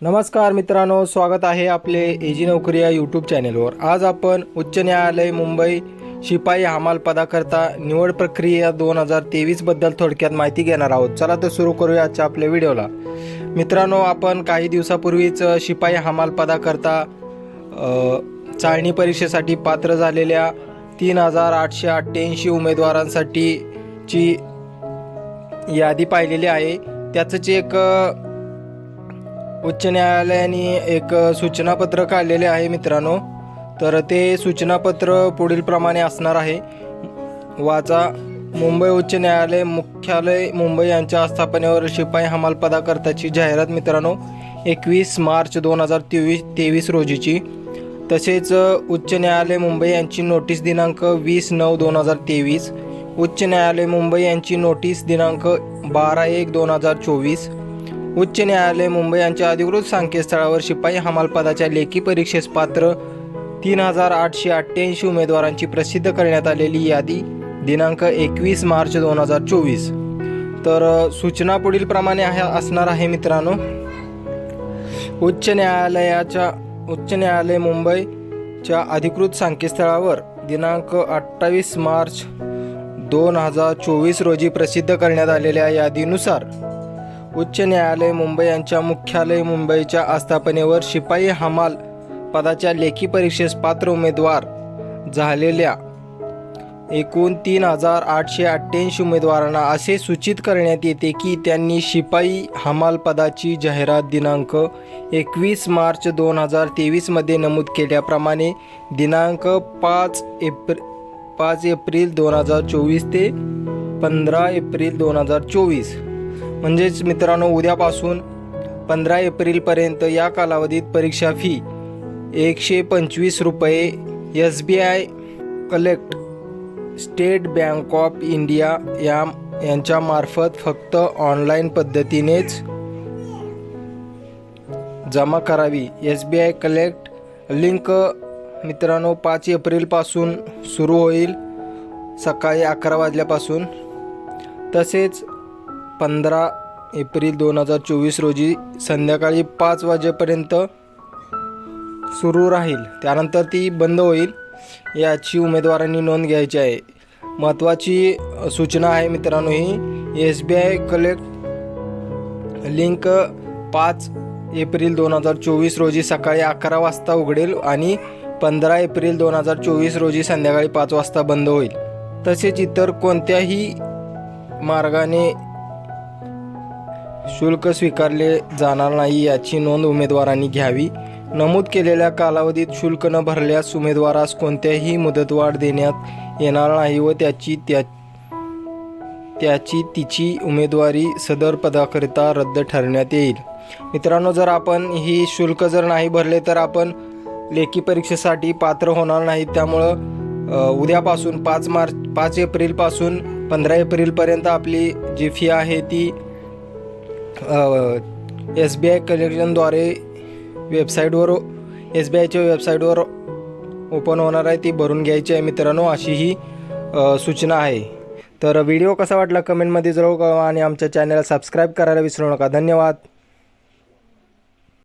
नमस्कार मित्रांनो स्वागत आहे आपले एजी नोकरी या यूट्यूब चॅनेलवर आज आपण उच्च न्यायालय मुंबई शिपाई हमाल पदाकरता निवड प्रक्रिया दोन हजार तेवीसबद्दल थोडक्यात माहिती घेणार आहोत. चला तर सुरू करूया आजच्या आपल्या व्हिडिओला मित्रांनो आपण काही दिवसापूर्वीच शिपाई हमाल पदाकरता चाळणी परीक्षेसाठी पात्र झालेल्या तीन हजार आठशे अठ्ठ्याऐंशी उमेदवारांसाठीची यादी पाहिलेली आहे. त्याचंच एक उच्च न्यायालयाने एक सूचनापत्र काढलेले आहे मित्रांनो. तर ते सूचनापत्र पुढीलप्रमाणे असणार आहे. वाचा. मुंबई उच्च न्यायालय मुख्यालय मुंबई यांच्या स्थापनेवर शिपाई हमाल पदाकरताची जाहिरात मित्रांनो एकवीस मार्च दोन हजार तेवीस तेवीस रोजीची. तसेच उच्च न्यायालय मुंबई यांची नोटीस दिनांक वीस नऊ दोन हजार तेवीस उच्च न्यायालय मुंबई यांची नोटीस दिनांक बारा एक दोन हजार चोवीस उच्च न्यायालय मुंबई यांच्या अधिकृत संकेतस्थळावर शिपाई हमालपदाच्या लेखी परीक्षेस पात्र तीन हजार आठशे अठ्ठ्याऐंशी उमेदवारांची प्रसिद्ध करण्यात आलेली यादी दिनांक एकवीस मार्च दोन हजार चोवीस. तर सूचना पुढीलप्रमाणे प्रमाणे असणार आहे मित्रांनो. उच्च न्यायालयाच्या उच्च न्यायालय मुंबईच्या अधिकृत संकेतस्थळावर दिनांक अठ्ठावीस मार्च दोन हजार चोवीस रोजी प्रसिद्ध करण्यात आलेल्या यादीनुसार उच्च न्यायालय मुंबई यांच्या मुख्यालय मुंबईच्या आस्थापनेवर शिपाई हमाल पदाच्या लेखी परीक्षेस पात्र उमेदवार झालेल्या एकूण तीन हजार आठशे अठ्ठ्याऐंशी उमेदवारांना असे सूचित करण्यात येते की त्यांनी शिपाई हमाल पदाची जाहिरात दिनांक एकवीस मार्च दोन हजार तेवीसमध्ये नमूद केल्याप्रमाणे दिनांक पाच एप्रि पाच एप्रिल दोन हजार चोवीस ते पंधरा एप्रिल दोन हजार चोवीस. म्हणजेच मित्रांनो उद्यापासून पंधरा एप्रिलपर्यंत या कालावधीत परीक्षा फी एकशे पंचवीस रुपये S B I collect State Bank of India या यांच्यामार्फत फक्त ऑनलाईन पद्धतीनेच जमा करावी. S B I collect link मित्रांनो पाच एप्रिलपासून सुरू होईल. सकाळी अकरा वाजल्यापासून. तसेच पंधरा एप्रिल दोन हजार चोवीस रोजी संध्याकाळी पाच वाजेपर्यंत सुरू राहील. त्यानंतर ती बंद होईल याची उमेदवारांनी नोंद घ्यायची आहे. महत्त्वाची सूचना आहे मित्रांनो ही. S B I collect link पाच एप्रिल दोन हजार चोवीस रोजी सकाळी अकरा वाजता उघडेल आणि पंधरा एप्रिल दोन हजार चोवीस रोजी संध्याकाळी पाच वाजता बंद होईल. तसेच इतर कोणत्याही मार्गाने शुल्क स्वीकारले जाणार नाही याची नोंद उमेदवारांनी घ्यावी. नमूद केलेल्या कालावधीत शुल्क न भरल्यास उमेदवारास कोणत्याही मुदतवाढ देण्यात येणार नाही व त्याची त्या त्याची तिची उमेदवारी सदर पदाकरिता रद्द ठरण्यात येईल. मित्रांनो जर आपण ही शुल्क जर नाही भरले तर आपण लेखी परीक्षेसाठी पात्र होणार नाही. त्यामुळं उद्यापासून पाच मार्च पाच एप्रिलपासून पंधरा एप्रिलपर्यंत आपली जी फी आहे ती एस बी आय कलेक्शनद्वारे वेबसाईटवर एस बी आयच्या वेबसाईटवर ओपन होणार आहे ती भरून घ्यायची आहे मित्रांनो अशी ही सूचना आहे. तर व्हिडिओ कसा वाटला कमेंटमध्ये जरूर कळवा आणि आमच्या चॅनलला सबस्क्राईब करायला विसरू नका. धन्यवाद.